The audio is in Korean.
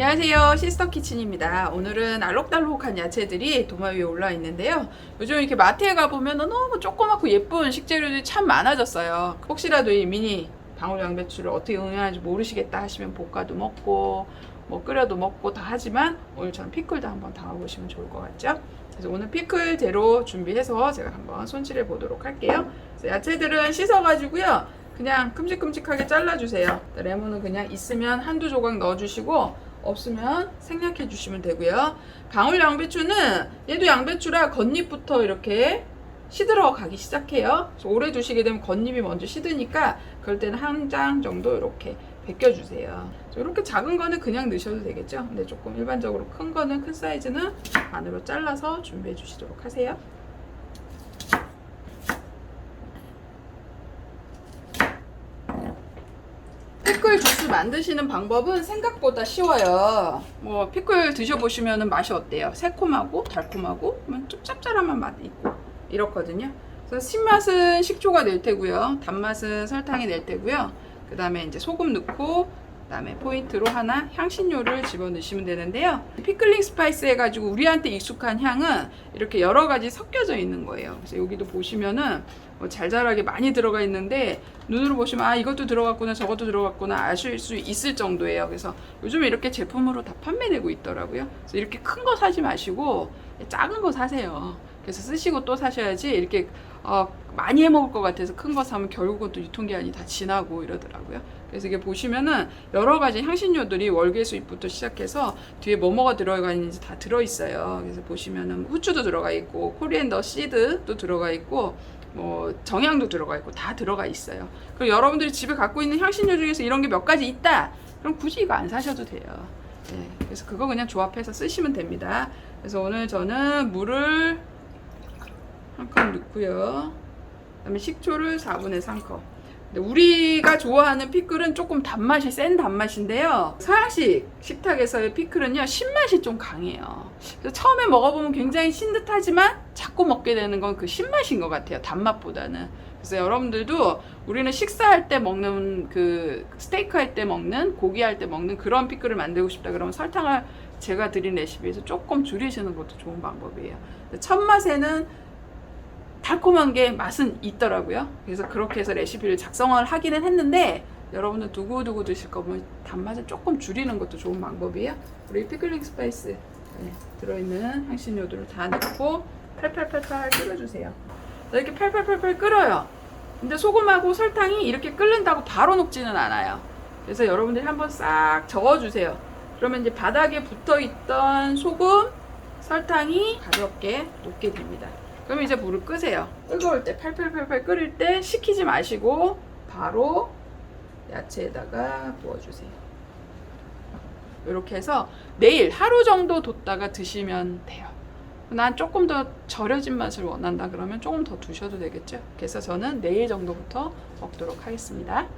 안녕하세요. 시스터 키친입니다. 오늘은 알록달록한 야채들이 도마 위에 올라 있는데요. 요즘 이렇게 마트에 가보면 너무 조그맣고 예쁜 식재료들이 참 많아졌어요. 혹시라도 이 미니 방울 양배추를 어떻게 응용하는지 모르시겠다 하시면 볶아도 먹고 뭐 끓여도 먹고 다 하지만 오늘처럼 피클도 한번 담아보시면 좋을 것 같죠? 그래서 오늘 피클 재료 준비해서 제가 한번 손질해 보도록 할게요. 야채들은 씻어가지고요. 그냥 큼직큼직하게 잘라주세요. 레몬은 그냥 있으면 한두 조각 넣어주시고 없으면 생략해 주시면 되고요. 방울 양배추는 얘도 양배추라 겉잎부터 이렇게 시들어 가기 시작해요. 오래 두시게 되면 겉잎이 먼저 시드니까 그럴 때는 한 장 정도 이렇게 벗겨 주세요. 이렇게 작은 거는 그냥 넣으셔도 되겠죠. 근데 조금 일반적으로 큰 거는 큰 사이즈는 반으로 잘라서 준비해 주시도록 하세요. 피클 주스 만드시는 방법은 생각보다 쉬워요. 뭐 피클 드셔보시면 맛이 어때요? 새콤하고 달콤하고 좀 짭짤한 맛 있고 이렇거든요. 그래서 신맛은 식초가 낼 테고요. 단맛은 설탕이 낼 테고요. 그 다음에 이제 소금 넣고 그다음에 포인트로 하나 향신료를 집어넣으시면 되는데요. 피클링 스파이스 해가지고 우리한테 익숙한 향은 이렇게 여러 가지 섞여져 있는 거예요. 그래서 여기도 보시면은 뭐 잘잘하게 많이 들어가 있는데 눈으로 보시면 아 이것도 들어갔구나 저것도 들어갔구나 아실 수 있을 정도예요. 그래서 요즘에 이렇게 제품으로 다 판매되고 있더라고요. 그래서 이렇게 큰 거 사지 마시고 작은 거 사세요. 그래서 쓰시고 또 사셔야지 이렇게 어, 많이 해 먹을 것 같아서 큰 거 사면 결국은 또 유통기한이 다 지나고 이러더라고요. 그래서 이게 보시면은 여러 가지 향신료들이 월계수잎부터 시작해서 뒤에 뭐뭐가 들어가 있는지 다 들어 있어요. 그래서 보시면은 후추도 들어가 있고 코리앤더 씨드도 들어가 있고 뭐 정향도 들어가 있고 다 들어가 있어요. 그리고 여러분들이 집에 갖고 있는 향신료 중에서 이런 게 몇 가지 있다. 그럼 굳이 이거 안 사셔도 돼요. 네, 그래서 그거 그냥 조합해서 쓰시면 됩니다. 그래서 오늘 저는 물을 한 컵 넣고요. 그다음에 식초를 4분의 3컵. 근데 우리가 좋아하는 피클은 조금 단맛이 센 단맛인데요. 서양식 식탁에서의 피클은요 신맛이 좀 강해요. 처음에 먹어보면 굉장히 신 듯하지만 자꾸 먹게 되는 건 그 신맛인 것 같아요. 단맛보다는. 그래서 여러분들도 우리는 식사할 때 먹는 그 스테이크 할 때 먹는 고기 할 때 먹는 그런 피클을 만들고 싶다 그러면 설탕을 제가 드린 레시피에서 조금 줄이시는 것도 좋은 방법이에요. 첫 맛에는 달콤한 게 맛은 있더라고요. 그래서 그렇게 해서 레시피를 작성을 하기는 했는데 여러분들 두고두고 드실 거면 단맛을 조금 줄이는 것도 좋은 방법이에요. 우리 피클링 스파이스 네, 들어있는 향신료들을 다 넣고 팔팔팔팔 끓여주세요. 이렇게 팔팔팔팔 끓어요. 근데 소금하고 설탕이 이렇게 끓는다고 바로 녹지는 않아요. 그래서 여러분들이 한번 싹 저어주세요. 그러면 이제 바닥에 붙어 있던 소금, 설탕이 가볍게 녹게 됩니다. 그럼 이제 불을 끄세요. 뜨거울 때 팔팔팔팔 끓일 때 식히지 마시고 바로 야채에다가 부어주세요. 이렇게 해서 내일 하루 정도 뒀다가 드시면 돼요. 난 조금 더 절여진 맛을 원한다 그러면 조금 더 두셔도 되겠죠. 그래서 저는 내일 정도부터 먹도록 하겠습니다.